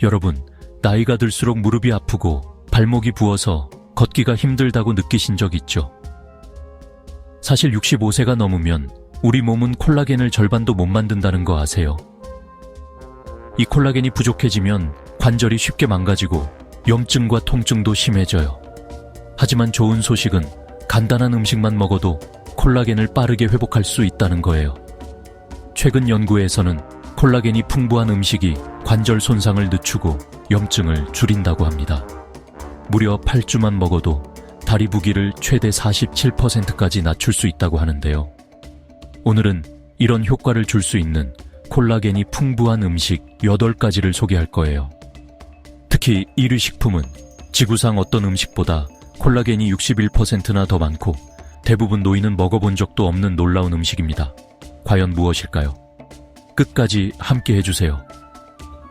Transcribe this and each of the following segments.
여러분, 나이가 들수록 무릎이 아프고 발목이 부어서 걷기가 힘들다고 느끼신 적 있죠? 사실 65세가 넘으면 우리 몸은 콜라겐을 절반도 못 만든다는 거 아세요? 이 콜라겐이 부족해지면 관절이 쉽게 망가지고 염증과 통증도 심해져요. 하지만 좋은 소식은 간단한 음식만 먹어도 콜라겐을 빠르게 회복할 수 있다는 거예요. 최근 연구에서는 콜라겐이 풍부한 음식이 관절 손상을 늦추고 염증을 줄인다고 합니다. 무려 8주만 먹어도 다리 부기를 최대 47%까지 낮출 수 있다고 하는데요. 오늘은 이런 효과를 줄 수 있는 콜라겐이 풍부한 음식 8가지를 소개할 거예요. 특히 1위 식품은 지구상 어떤 음식보다 콜라겐이 61%나 더 많고 대부분 노인은 먹어본 적도 없는 놀라운 음식입니다. 과연 무엇일까요? 끝까지 함께 해주세요.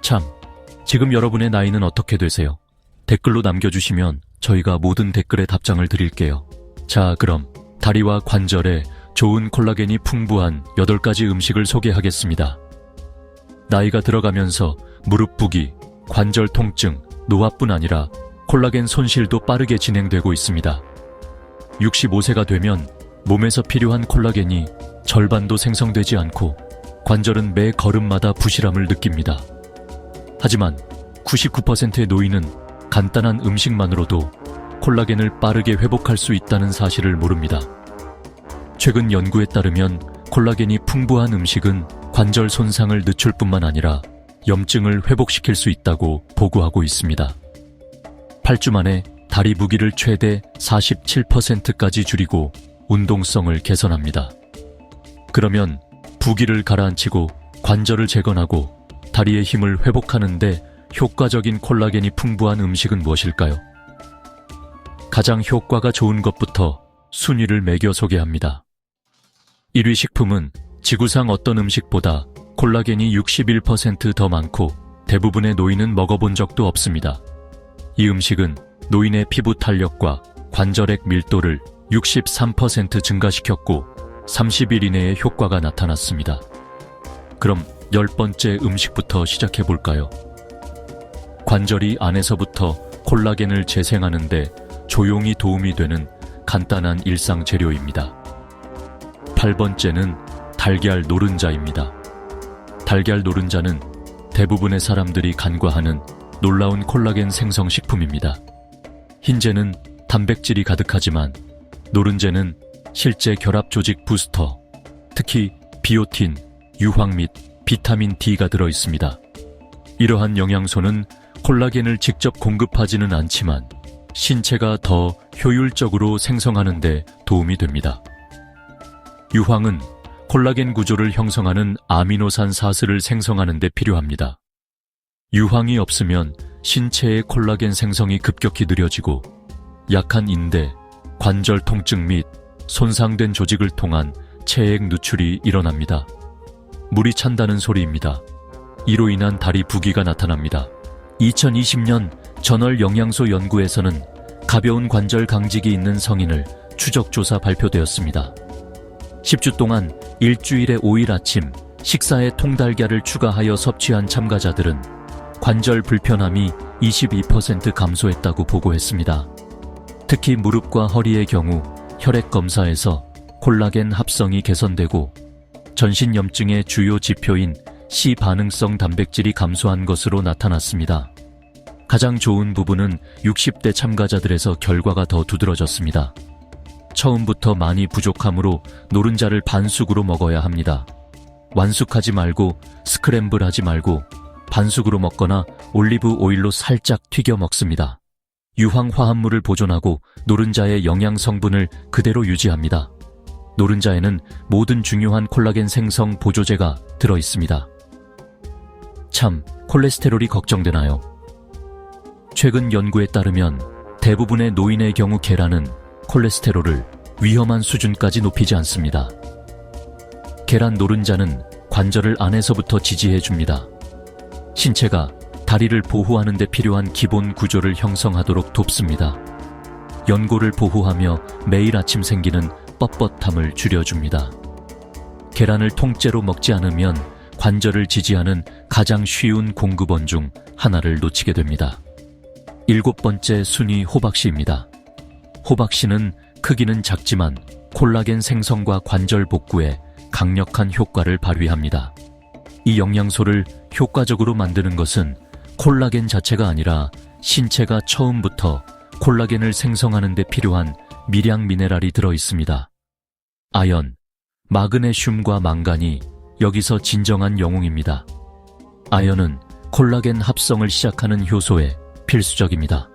참, 지금 여러분의 나이는 어떻게 되세요? 댓글로 남겨주시면 저희가 모든 댓글에 답장을 드릴게요. 자, 그럼 다리와 관절에 좋은 콜라겐이 풍부한 8가지 음식을 소개하겠습니다. 나이가 들어가면서 무릎 부기, 관절 통증, 노화뿐 아니라 콜라겐 손실도 빠르게 진행되고 있습니다. 65세가 되면 몸에서 필요한 콜라겐이 절반도 생성되지 않고 관절은 매 걸음마다 부실함을 느낍니다. 하지만 99%의 노인은 간단한 음식만으로도 콜라겐을 빠르게 회복할 수 있다는 사실을 모릅니다. 최근 연구에 따르면 콜라겐이 풍부한 음식은 관절 손상을 늦출 뿐만 아니라 염증을 회복시킬 수 있다고 보고하고 있습니다. 8주 만에 다리 무기를 최대 47%까지 줄이고 운동성을 개선합니다. 그러면 부기를 가라앉히고 관절을 재건하고 다리의 힘을 회복하는데 효과적인 콜라겐이 풍부한 음식은 무엇일까요? 가장 효과가 좋은 것부터 순위를 매겨 소개합니다. 1위 식품은 지구상 어떤 음식보다 콜라겐이 61%더 많고 대부분의 노인은 먹어본 적도 없습니다. 이 음식은 노인의 피부 탄력과 관절액 밀도를 63% 증가시켰고 30일 이내에 효과가 나타났습니다. 그럼 열 번째 음식부터 시작해 볼까요? 관절이 안에서부터 콜라겐을 재생하는데 조용히 도움이 되는 간단한 일상 재료입니다. 8번째는 달걀 노른자입니다. 달걀 노른자는 대부분의 사람들이 간과하는 놀라운 콜라겐 생성 식품입니다. 흰재는 단백질이 가득하지만 노른재는 실제 결합 조직 부스터, 특히 비오틴, 유황 및 비타민 D가 들어 있습니다. 이러한 영양소는 콜라겐을 직접 공급하지는 않지만 신체가 더 효율적으로 생성하는 데 도움이 됩니다. 유황은 콜라겐 구조를 형성하는 아미노산 사슬을 생성하는 데 필요합니다. 유황이 없으면 신체의 콜라겐 생성이 급격히 느려지고 약한 인대, 관절 통증 및 손상된 조직을 통한 체액 누출이 일어납니다. 물이 찬다는 소리입니다. 이로 인한 다리 부기가 나타납니다. 2020년 전월 영양소 연구에서는 가벼운 관절 강직이 있는 성인을 추적조사 발표되었습니다. 10주 동안 일주일에 5일 아침 식사에 통달걀을 추가하여 섭취한 참가자들은 관절 불편함이 22% 감소했다고 보고했습니다. 특히 무릎과 허리의 경우 혈액 검사에서 콜라겐 합성이 개선되고 전신 염증의 주요 지표인 C 반응성 단백질이 감소한 것으로 나타났습니다. 가장 좋은 부분은 60대 참가자들에서 결과가 더 두드러졌습니다. 처음부터 많이 부족하므로 노른자를 반숙으로 먹어야 합니다. 완숙하지 말고 스크램블 하지 말고 반숙으로 먹거나 올리브 오일로 살짝 튀겨 먹습니다. 유황 화합물을 보존하고 노른자의 영양 성분을 그대로 유지합니다. 노른자에는 모든 중요한 콜라겐 생성 보조제가 들어 있습니다. 참, 콜레스테롤이 걱정되나요? 최근 연구에 따르면 대부분의 노인의 경우 계란은 콜레스테롤을 위험한 수준까지 높이지 않습니다. 계란 노른자는 관절을 안에서부터 지지해 줍니다. 신체가 다리를 보호하는 데 필요한 기본 구조를 형성하도록 돕습니다. 연골을 보호하며 매일 아침 생기는 뻣뻣함을 줄여줍니다. 계란을 통째로 먹지 않으면 관절을 지지하는 가장 쉬운 공급원 중 하나를 놓치게 됩니다. 일곱 번째 순위 호박씨입니다. 호박씨는 크기는 작지만 콜라겐 생성과 관절 복구에 강력한 효과를 발휘합니다. 이 영양소를 효과적으로 만드는 것은 콜라겐 자체가 아니라 신체가 처음부터 콜라겐을 생성하는 데 필요한 미량 미네랄이 들어 있습니다. 아연, 마그네슘과 망간이 여기서 진정한 영웅입니다. 아연은 콜라겐 합성을 시작하는 효소에 필수적입니다.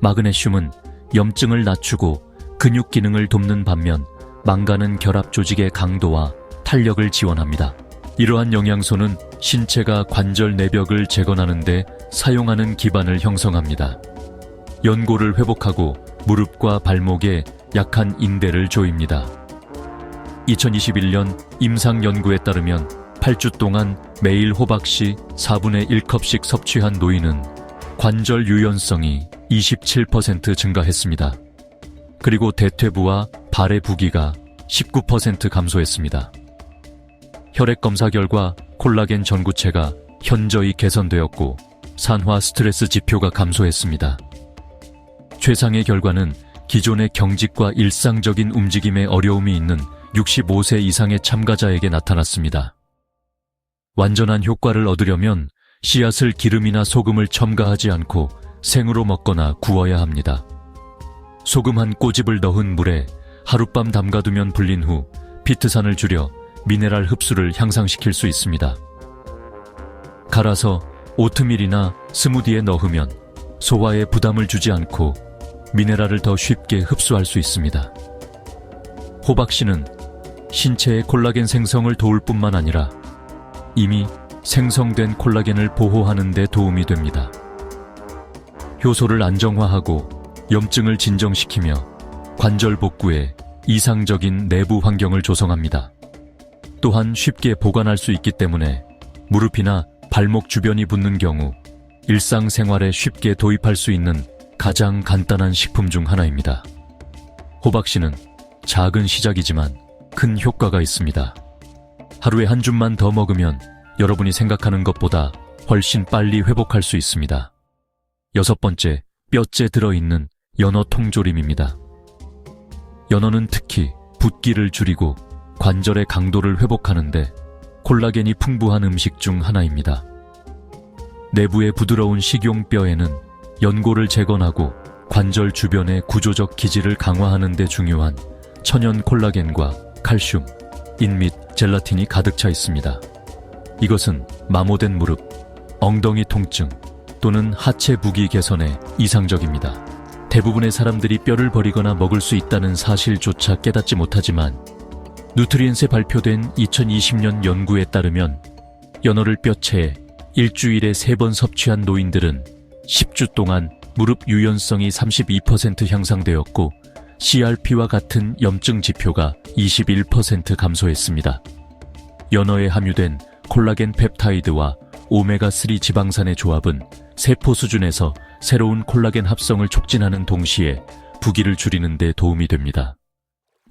마그네슘은 염증을 낮추고 근육 기능을 돕는 반면 망간은 결합 조직의 강도와 탄력을 지원합니다. 이러한 영양소는 신체가 관절 내벽을 재건하는데 사용하는 기반을 형성합니다. 연골을 회복하고 무릎과 발목에 약한 인대를 조입니다. 2021년 임상 연구에 따르면 8주 동안 매일 호박씨 4분의 1컵씩 섭취한 노인은 관절 유연성이 27% 증가했습니다. 그리고 대퇴부와 발의 부기가 19% 감소했습니다. 혈액 검사 결과 콜라겐 전구체가 현저히 개선되었고 산화 스트레스 지표가 감소했습니다. 최상의 결과는 기존의 경직과 일상적인 움직임에 어려움이 있는 65세 이상의 참가자에게 나타났습니다. 완전한 효과를 얻으려면 씨앗을 기름이나 소금을 첨가하지 않고 생으로 먹거나 구워야 합니다. 소금 한 꼬집을 넣은 물에 하룻밤 담가두면 불린 후 피트산을 줄여 미네랄 흡수를 향상시킬 수 있습니다. 갈아서 오트밀이나 스무디에 넣으면 소화에 부담을 주지 않고 미네랄을 더 쉽게 흡수할 수 있습니다. 호박씨는 신체의 콜라겐 생성을 도울 뿐만 아니라 이미 생성된 콜라겐을 보호하는 데 도움이 됩니다. 효소를 안정화하고 염증을 진정시키며 관절 복구에 이상적인 내부 환경을 조성합니다. 또한 쉽게 보관할 수 있기 때문에 무릎이나 발목 주변이 붓는 경우 일상생활에 쉽게 도입할 수 있는 가장 간단한 식품 중 하나입니다. 호박씨는 작은 시작이지만 큰 효과가 있습니다. 하루에 한 줌만 더 먹으면 여러분이 생각하는 것보다 훨씬 빨리 회복할 수 있습니다. 여섯 번째, 뼈째 들어있는 연어 통조림입니다. 연어는 특히 붓기를 줄이고 관절의 강도를 회복하는데 콜라겐이 풍부한 음식 중 하나입니다. 내부의 부드러운 식용뼈에는 연골을 재건하고 관절 주변의 구조적 기질을 강화하는 데 중요한 천연 콜라겐과 칼슘, 인 및 젤라틴이 가득 차 있습니다. 이것은 마모된 무릎, 엉덩이 통증 또는 하체 부기 개선에 이상적입니다. 대부분의 사람들이 뼈를 버리거나 먹을 수 있다는 사실조차 깨닫지 못하지만 누트리엔스에 발표된 2020년 연구에 따르면 연어를 뼈채에 일주일에 3번 섭취한 노인들은 10주 동안 무릎 유연성이 32% 향상되었고 CRP와 같은 염증 지표가 21% 감소했습니다. 연어에 함유된 콜라겐 펩타이드와 오메가3 지방산의 조합은 세포 수준에서 새로운 콜라겐 합성을 촉진하는 동시에 부기를 줄이는 데 도움이 됩니다.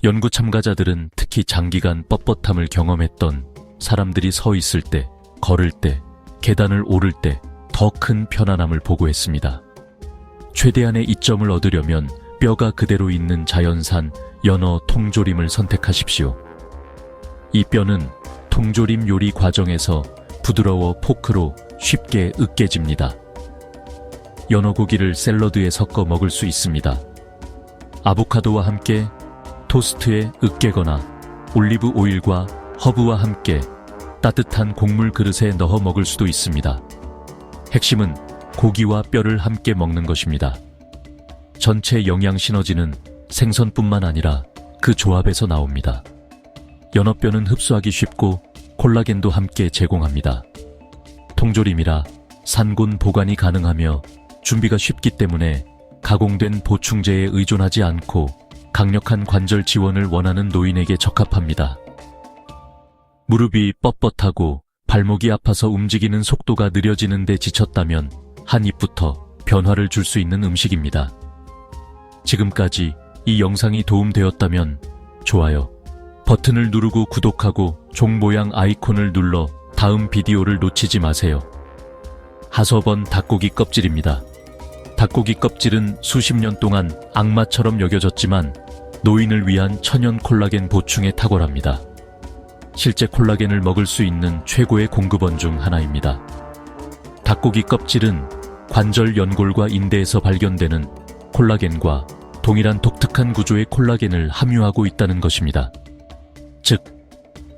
연구 참가자들은 특히 장기간 뻣뻣함을 경험했던 사람들이 서 있을 때, 걸을 때, 계단을 오를 때 더 큰 편안함을 보고했습니다. 최대한의 이점을 얻으려면 뼈가 그대로 있는 자연산 연어 통조림을 선택하십시오. 이 뼈는 통조림 요리 과정에서 부드러워 포크로 쉽게 으깨집니다. 연어 고기를 샐러드에 섞어 먹을 수 있습니다. 아보카도와 함께 토스트에 으깨거나 올리브 오일과 허브와 함께 따뜻한 곡물 그릇에 넣어 먹을 수도 있습니다. 핵심은 고기와 뼈를 함께 먹는 것입니다. 전체 영양 시너지는 생선뿐만 아니라 그 조합에서 나옵니다. 연어뼈는 흡수하기 쉽고 콜라겐도 함께 제공합니다. 통조림이라 산곤 보관이 가능하며 준비가 쉽기 때문에 가공된 보충제에 의존하지 않고 강력한 관절 지원을 원하는 노인에게 적합합니다. 무릎이 뻣뻣하고 발목이 아파서 움직이는 속도가 느려지는데 지쳤다면 한 입부터 변화를 줄 수 있는 음식입니다. 지금까지 이 영상이 도움되었다면 좋아요 버튼을 누르고 구독하고 종 모양 아이콘을 눌러 다음 비디오를 놓치지 마세요. 하서번 닭고기 껍질입니다. 닭고기 껍질은 수십 년 동안 악마처럼 여겨졌지만 노인을 위한 천연 콜라겐 보충에 탁월합니다. 실제 콜라겐을 먹을 수 있는 최고의 공급원 중 하나입니다. 닭고기 껍질은 관절 연골과 인대에서 발견되는 콜라겐과 동일한 독특한 구조의 콜라겐을 함유하고 있다는 것입니다. 즉,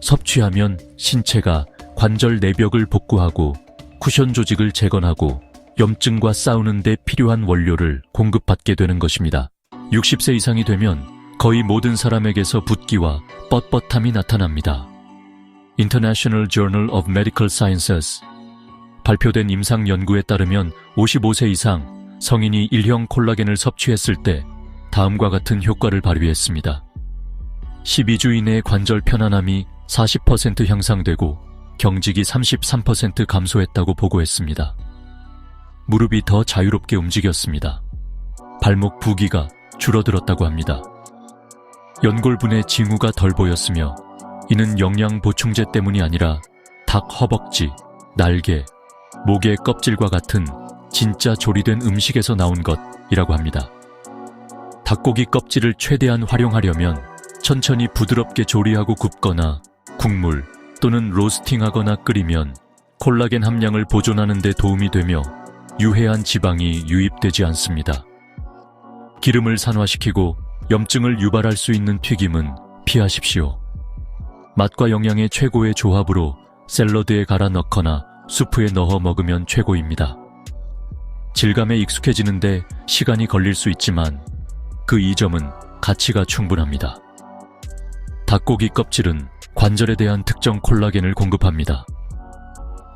섭취하면 신체가 관절 내벽을 복구하고 쿠션 조직을 재건하고 염증과 싸우는 데 필요한 원료를 공급받게 되는 것입니다. 60세 이상이 되면 거의 모든 사람에게서 붓기와 뻣뻣함이 나타납니다. International Journal of Medical Sciences 발표된 임상 연구에 따르면 55세 이상 성인이 일형 콜라겐을 섭취했을 때 다음과 같은 효과를 발휘했습니다. 12주 이내에 관절 편안함이 40% 향상되고 경직이 33% 감소했다고 보고했습니다. 무릎이 더 자유롭게 움직였습니다. 발목 부기가 줄어들었다고 합니다. 연골분의 징후가 덜 보였으며 이는 영양 보충제 때문이 아니라 닭 허벅지, 날개, 목의 껍질과 같은 진짜 조리된 음식에서 나온 것이라고 합니다. 닭고기 껍질을 최대한 활용하려면 천천히 부드럽게 조리하고 굽거나 국물 또는 로스팅하거나 끓이면 콜라겐 함량을 보존하는 데 도움이 되며 유해한 지방이 유입되지 않습니다. 기름을 산화시키고 염증을 유발할 수 있는 튀김은 피하십시오. 맛과 영양의 최고의 조합으로 샐러드에 갈아 넣거나 수프에 넣어 먹으면 최고입니다. 질감에 익숙해지는데 시간이 걸릴 수 있지만 그 이점은 가치가 충분합니다. 닭고기 껍질은 관절에 대한 특정 콜라겐을 공급합니다.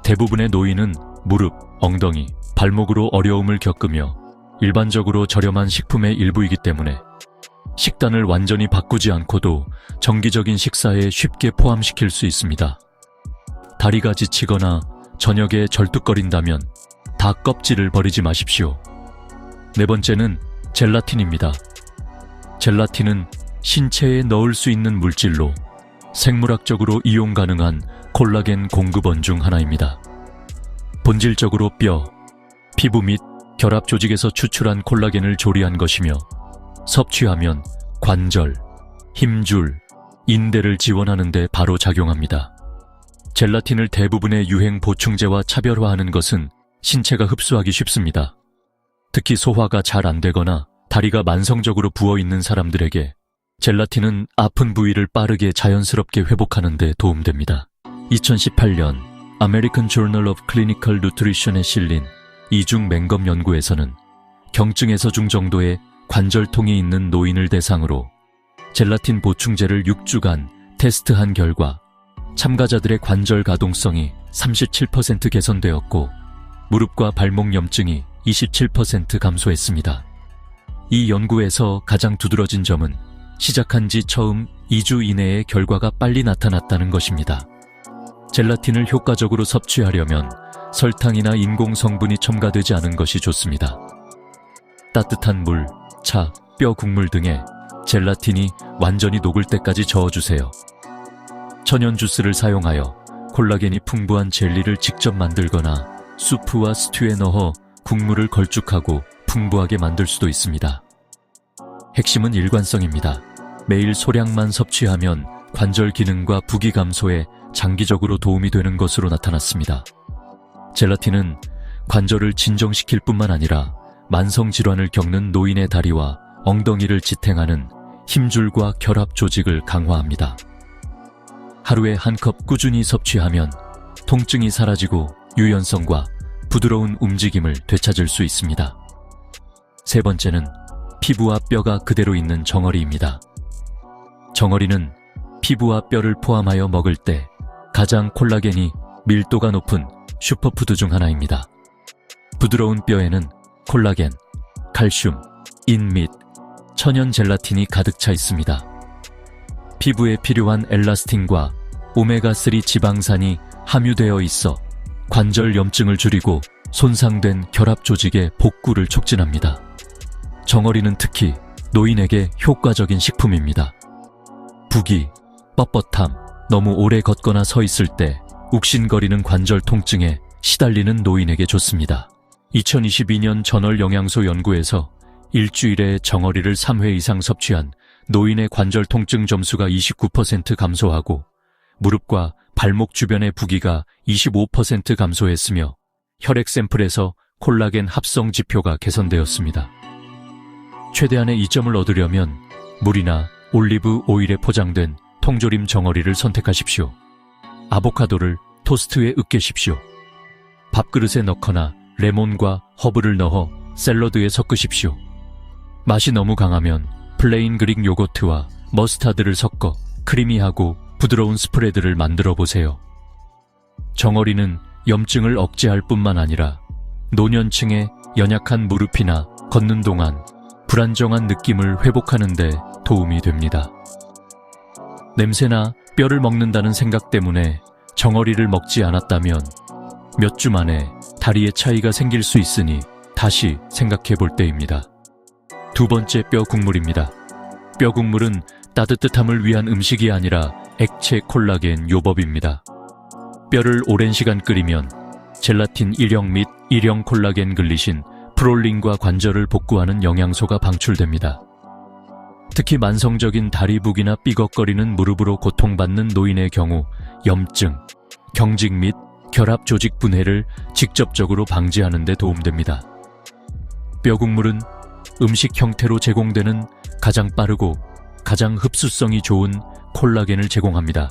대부분의 노인은 무릎, 엉덩이, 발목으로 어려움을 겪으며 일반적으로 저렴한 식품의 일부이기 때문에 식단을 완전히 바꾸지 않고도 정기적인 식사에 쉽게 포함시킬 수 있습니다. 다리가 지치거나 저녁에 절뚝거린다면 닭 껍질을 버리지 마십시오. 네 번째는 젤라틴입니다. 젤라틴은 신체에 넣을 수 있는 물질로 생물학적으로 이용 가능한 콜라겐 공급원 중 하나입니다. 본질적으로 뼈, 피부 및 결합 조직에서 추출한 콜라겐을 조리한 것이며 섭취하면 관절, 힘줄, 인대를 지원하는 데 바로 작용합니다. 젤라틴을 대부분의 유행 보충제와 차별화하는 것은 신체가 흡수하기 쉽습니다. 특히 소화가 잘 안 되거나 다리가 만성적으로 부어 있는 사람들에게 젤라틴은 아픈 부위를 빠르게 자연스럽게 회복하는 데 도움됩니다. 2018년 American Journal of Clinical Nutrition에 실린 이중 맹검 연구에서는 경증에서 중 정도의 관절통이 있는 노인을 대상으로 젤라틴 보충제를 6주간 테스트한 결과 참가자들의 관절 가동성이 37% 개선되었고 무릎과 발목 염증이 27% 감소했습니다. 이 연구에서 가장 두드러진 점은 시작한 지 처음 2주 이내에 결과가 빨리 나타났다는 것입니다. 젤라틴을 효과적으로 섭취하려면 설탕이나 인공 성분이 첨가되지 않은 것이 좋습니다. 따뜻한 물, 차, 뼈 국물 등에 젤라틴이 완전히 녹을 때까지 저어주세요. 천연 주스를 사용하여 콜라겐이 풍부한 젤리를 직접 만들거나 수프와 스튜에 넣어 국물을 걸쭉하고 풍부하게 만들 수도 있습니다. 핵심은 일관성입니다. 매일 소량만 섭취하면 관절 기능과 부기 감소에 장기적으로 도움이 되는 것으로 나타났습니다. 젤라틴은 관절을 진정시킬 뿐만 아니라 만성 질환을 겪는 노인의 다리와 엉덩이를 지탱하는 힘줄과 결합 조직을 강화합니다. 하루에 한 컵 꾸준히 섭취하면 통증이 사라지고 유연성과 부드러운 움직임을 되찾을 수 있습니다. 세 번째는 피부와 뼈가 그대로 있는 정어리입니다. 정어리는 피부와 뼈를 포함하여 먹을 때 가장 콜라겐이 밀도가 높은 슈퍼푸드 중 하나입니다. 부드러운 뼈에는 콜라겐, 칼슘, 인 및 천연 젤라틴이 가득 차 있습니다. 피부에 필요한 엘라스틴과 오메가3 지방산이 함유되어 있어 관절 염증을 줄이고 손상된 결합 조직의 복구를 촉진합니다. 정어리는 특히 노인에게 효과적인 식품입니다. 부기, 뻣뻣함, 너무 오래 걷거나 서 있을 때 욱신거리는 관절 통증에 시달리는 노인에게 좋습니다. 2022년 전월 영양소 연구에서 일주일에 정어리를 3회 이상 섭취한 노인의 관절 통증 점수가 29% 감소하고 무릎과 발목 주변의 부기가 25% 감소했으며 혈액 샘플에서 콜라겐 합성 지표가 개선되었습니다. 최대한의 이점을 얻으려면 물이나 올리브 오일에 포장된 통조림 정어리를 선택하십시오. 아보카도를 토스트에 으깨십시오. 밥그릇에 넣거나 레몬과 허브를 넣어 샐러드에 섞으십시오. 맛이 너무 강하면 플레인 그릭 요거트와 머스타드를 섞어 크리미하고 부드러운 스프레드를 만들어 보세요. 정어리는 염증을 억제할 뿐만 아니라 노년층의 연약한 무릎이나 걷는 동안 불안정한 느낌을 회복하는 데 도움이 됩니다. 냄새나 뼈를 먹는다는 생각 때문에 정어리를 먹지 않았다면 몇 주 만에 다리에 차이가 생길 수 있으니 다시 생각해 볼 때입니다. 두 번째 뼈 국물입니다. 뼈 국물은 따뜻함을 위한 음식이 아니라 액체 콜라겐 요법입니다. 뼈를 오랜 시간 끓이면 젤라틴 1형 및 1형 콜라겐 글리신 프롤린과 관절을 복구하는 영양소가 방출됩니다. 특히 만성적인 다리 부기나 삐걱거리는 무릎으로 고통받는 노인의 경우 염증, 경직 및 결합 조직 분해를 직접적으로 방지하는 데 도움됩니다. 뼈 국물은 음식 형태로 제공되는 가장 빠르고 가장 흡수성이 좋은 콜라겐을 제공합니다.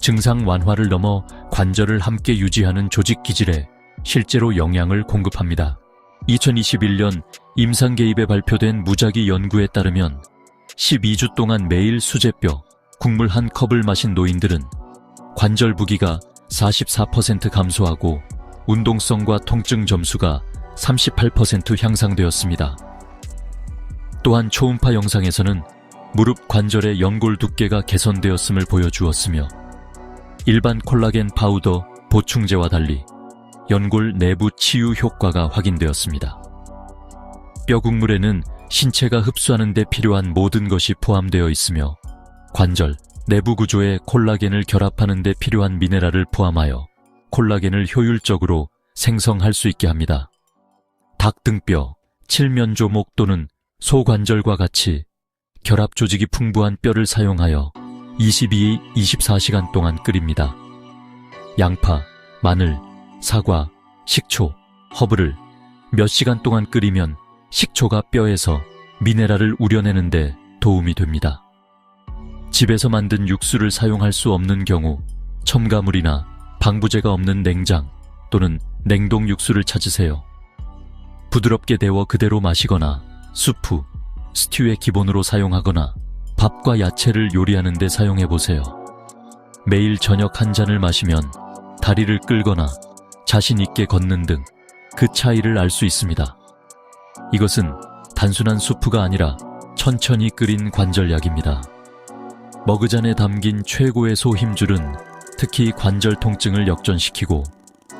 증상 완화를 넘어 관절을 함께 유지하는 조직 기질에 실제로 영향을 공급합니다. 2021년 임상 개입에 발표된 무작위 연구에 따르면 12주 동안 매일 수제뼈, 국물 한 컵을 마신 노인들은 관절 부기가 44% 감소하고 운동성과 통증 점수가 38% 향상되었습니다. 또한 초음파 영상에서는 무릎 관절의 연골 두께가 개선되었음을 보여주었으며 일반 콜라겐 파우더 보충제와 달리 연골 내부 치유 효과가 확인되었습니다. 뼈 국물에는 신체가 흡수하는 데 필요한 모든 것이 포함되어 있으며 관절, 내부 구조에 콜라겐을 결합하는 데 필요한 미네랄을 포함하여 콜라겐을 효율적으로 생성할 수 있게 합니다. 닭 등뼈, 칠면조목 또는 소관절과 같이 결합 조직이 풍부한 뼈를 사용하여 22, 24시간 동안 끓입니다. 양파, 마늘, 사과, 식초, 허브를 몇 시간 동안 끓이면 식초가 뼈에서 미네랄을 우려내는데 도움이 됩니다. 집에서 만든 육수를 사용할 수 없는 경우 첨가물이나 방부제가 없는 냉장 또는 냉동 육수를 찾으세요. 부드럽게 데워 그대로 마시거나 수프, 스튜의 기본으로 사용하거나 밥과 야채를 요리하는 데 사용해 보세요. 매일 저녁 한 잔을 마시면 다리를 끌거나 자신 있게 걷는 등 그 차이를 알 수 있습니다. 이것은 단순한 수프가 아니라 천천히 끓인 관절약입니다. 머그잔에 담긴 최고의 소힘줄은 특히 관절 통증을 역전시키고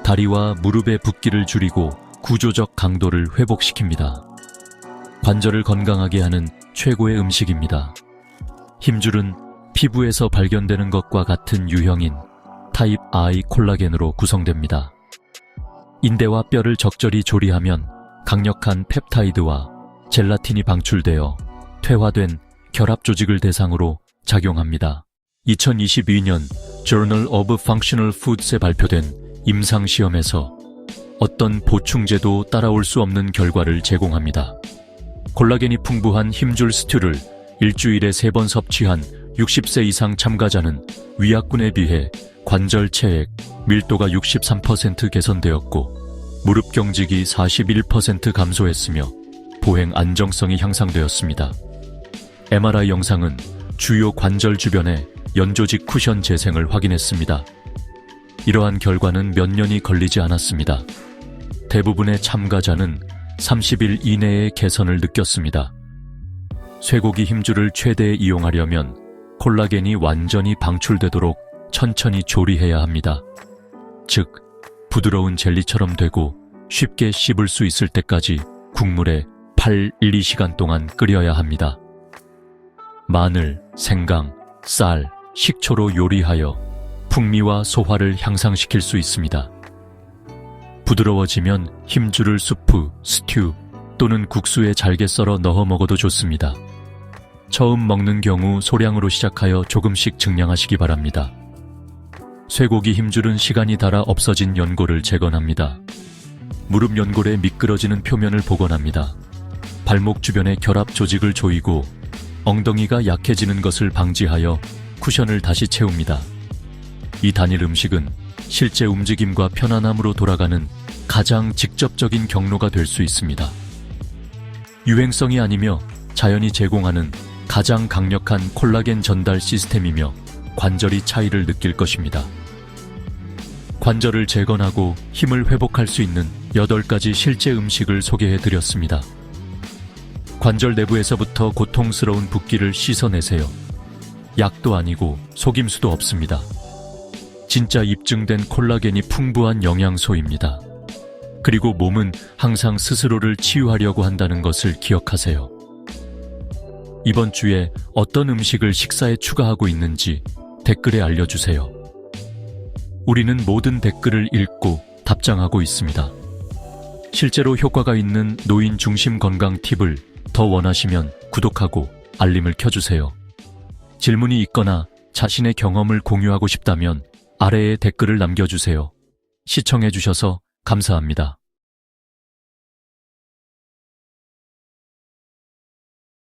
다리와 무릎의 붓기를 줄이고 구조적 강도를 회복시킵니다. 관절을 건강하게 하는 최고의 음식입니다. 힘줄은 피부에서 발견되는 것과 같은 유형인 타입 I 콜라겐으로 구성됩니다. 인대와 뼈를 적절히 조리하면 강력한 펩타이드와 젤라틴이 방출되어 퇴화된 결합 조직을 대상으로 작용합니다. 2022년 Journal of Functional Foods에 발표된 임상 시험에서 어떤 보충제도 따라올 수 없는 결과를 제공합니다. 콜라겐이 풍부한 힘줄 스튜를 일주일에 3번 섭취한 60세 이상 참가자는 위약군에 비해 관절 체액, 밀도가 63% 개선되었고 무릎 경직이 41% 감소했으며 보행 안정성이 향상되었습니다. MRI 영상은 주요 관절 주변의 연조직 쿠션 재생을 확인했습니다. 이러한 결과는 몇 년이 걸리지 않았습니다. 대부분의 참가자는 30일 이내에 개선을 느꼈습니다. 쇠고기 힘줄을 최대 이용하려면 콜라겐이 완전히 방출되도록 천천히 조리해야 합니다. 즉, 부드러운 젤리처럼 되고 쉽게 씹을 수 있을 때까지 국물에 8, 1, 2시간 동안 끓여야 합니다. 마늘, 생강, 쌀, 식초로 요리하여 풍미와 소화를 향상시킬 수 있습니다. 부드러워지면 힘줄을 수프, 스튜 또는 국수에 잘게 썰어 넣어 먹어도 좋습니다. 처음 먹는 경우 소량으로 시작하여 조금씩 증량하시기 바랍니다. 쇠고기 힘줄은 시간이 닳아 없어진 연골을 재건합니다. 무릎 연골의 미끄러지는 표면을 복원합니다. 발목 주변의 결합 조직을 조이고 엉덩이가 약해지는 것을 방지하여 쿠션을 다시 채웁니다. 이 단일 음식은 실제 움직임과 편안함으로 돌아가는 가장 직접적인 경로가 될 수 있습니다. 유행성이 아니며 자연이 제공하는 가장 강력한 콜라겐 전달 시스템이며 관절이 차이를 느낄 것입니다. 관절을 재건하고 힘을 회복할 수 있는 8가지 실제 음식을 소개해 드렸습니다. 관절 내부에서부터 고통스러운 붓기를 씻어내세요. 약도 아니고 속임수도 없습니다. 진짜 입증된 콜라겐이 풍부한 영양소입니다. 그리고 몸은 항상 스스로를 치유하려고 한다는 것을 기억하세요. 이번 주에 어떤 음식을 식사에 추가하고 있는지 댓글에 알려주세요. 우리는 모든 댓글을 읽고 답장하고 있습니다. 실제로 효과가 있는 노인 중심 건강 팁을 더 원하시면 구독하고 알림을 켜주세요. 질문이 있거나 자신의 경험을 공유하고 싶다면 아래에 댓글을 남겨주세요. 시청해주셔서 감사합니다.